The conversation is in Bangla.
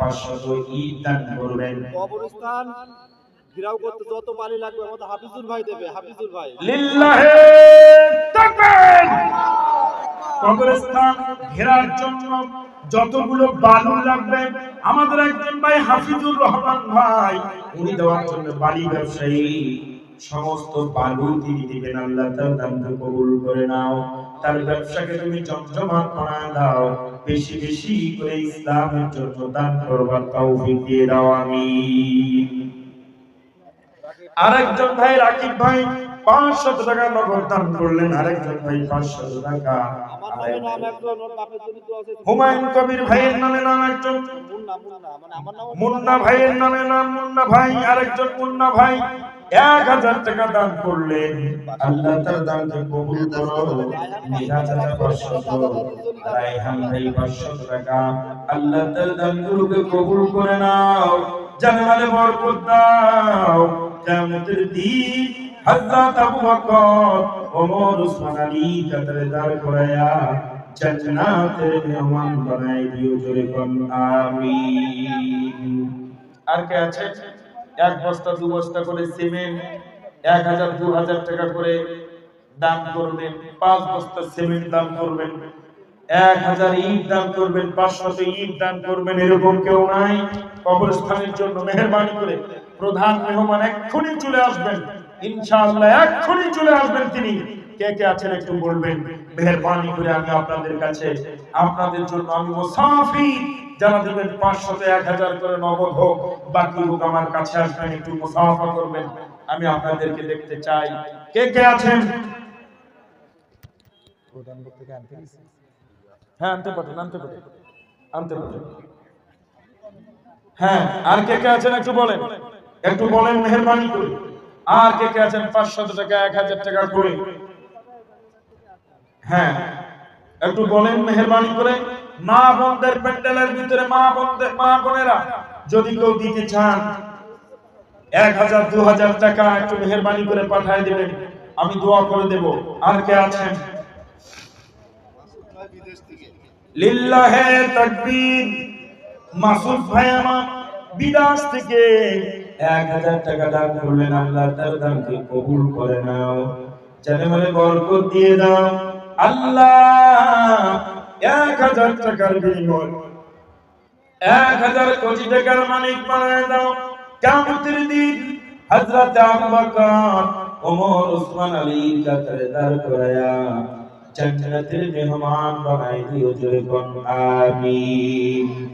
পাঁচশত ইট দান করবেন কবরস্থান। ঘিরাও করতে যত পানি লাগবে আমাদের হাফিজুল ভাই দেবে হাফিজুল ভাই। লিল্লাহে তাকবীর! কবরস্থান ঘেরার জন্য যতগুলো বালু লাগবে আমাদের একজন ভাই হাফিজুর রহমান ভাই উনি দেওয়ার জন্য বালি ব্যবসায়ী। সমস্ত বালু তিনি দিবেন আল্লাহ, তার দান্ত কবুল করে নাও। তার ব্যবসাকে তুমি জমজমাট বানায় দাও। বেশি বেশি করে ইসলামের জন্য দান করবার তৌফিক দিয়ে দাও, আমিন। আরেকজন ভাই, রাকিব ভাই পাঁচশত টাকা নগদ দান করলেন আরেকজন ভাই টাকা। হুমায়ুন কবির ভাইয়ের নামে নাম একজন। মুন্না মানে মুন্না। ভাইয়ের নামে নাম মুন্না ভাই আরেকজন মুন্না ভাই। এক হাজার টাকা দান করলেন। আল্লাহ তার দানকে কবুল করো। ভাই টাকা। আল্লাহ তার দানগুলোকে কবুল করে নাও। জানালে বরকত দাও। দিন হযরত আবু বকর, ওমর আলী দাঁড় করায়া বানাই দিও জোরে আমিন। আর কে আছে? এক বস্তা, দু বস্তা করে সিমেন্ট, এক হাজার, দু হাজার টাকা করে দান করবেন, পাঁচ বস্তা সিমেন্ট দান করবেন, এক হাজার ইট দান করবেন, পাঁচশত ইট দান করবেন, এরকম কেউ নাই। কবরস্থানের জন্য মেহরবানি করে প্রধান মেহমান এক্ষুনি চলে আসবেন। ইনশাআল্লাহ এক্ষুনি চলে আসবেন তিনি। কে কে আছেন একটু বলবেন? মেহরবানি করে আমি আপনাদের কাছে, আপনাদের জন্য আমি মুসাফির। যারা দেবেন পাঁচশত এক হাজার করে নগদ হোক, বাকি হোক আমার কাছে আসবেন, একটু মুসাফা করবেন। আমি আপনাদেরকে দেখতে চাই। কে কে আছেন? হ্যাঁ আনতে পারেন আনতে পারেন আনতে পারেন হ্যাঁ আর কে কে আছেন একটু বলেন। একটু বলেন মেহরবানি করে। আর কে কে আছেন? পাঁচশত টাকা, এক হাজার টাকা করে। হ্যাঁ একটু বলেন মেহরবানি করে। মা বোনদের প্যান্ডেলের ভিতরে মা বোনদের, মা বোনেরা যদি কেউ দিতে চান, এক হাজার দু হাজার টাকা একটু মেহরবানি করে পাঠায় দেবেন। আমি দোয়া করে দেব। আর কে আছেন? লিল্লাহে তাকবীর। মাসুদ ভাই আমার বিদাস থেকে। এক হাজার টাকা দান করলেন আল্লাহ, তার দানকে কবুল করে নাও। জানে বলে বরকত দিয়ে দাও। আল্লাহ, এক হাজার টাকার বিনিময়। এক হাজার কোটি টাকার মালিক বানায় দাও। কিয়ামতের দিন হযরত আবু বকর, ওমর ওসমান আলী কাতারে দাঁড় করায়া জান্নাতের মেহমান বানাই দিও জোরে কোন আমিন।